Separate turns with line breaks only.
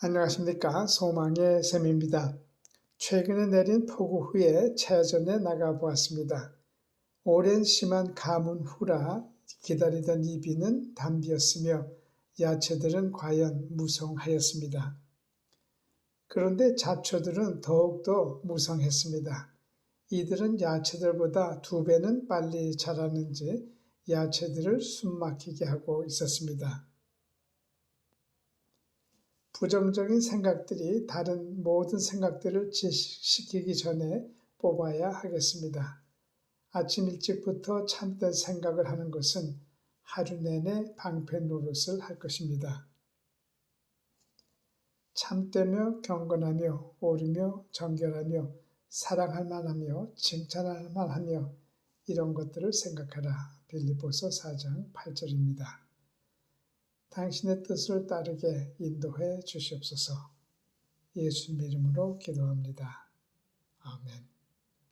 안녕하십니까. 소망의 샘입니다. 최근에 내린 폭우 후에 체전에 나가보았습니다. 오랜 심한 가뭄 후라 기다리던 이 비는 담비였으며 야채들은 과연 무성하였습니다. 그런데 잡초들은 더욱더 무성했습니다. 이들은 야채들보다 두 배는 빨리 자라는지 야채들을 숨막히게 하고 있었습니다. 부정적인 생각들이 다른 모든 생각들을 지식시키기 전에 뽑아야 하겠습니다. 아침 일찍부터 참된 생각을 하는 것은 하루 내내 방패 노릇을 할 것입니다. 참되며 경건하며 옳으며 정결하며 사랑할 만하며 칭찬할 만하며 이런 것들을 생각하라. 빌리보서 4장 8절입니다. 당신의 뜻을 따르게 인도해 주시옵소서. 예수 이름으로 기도합니다. 아멘.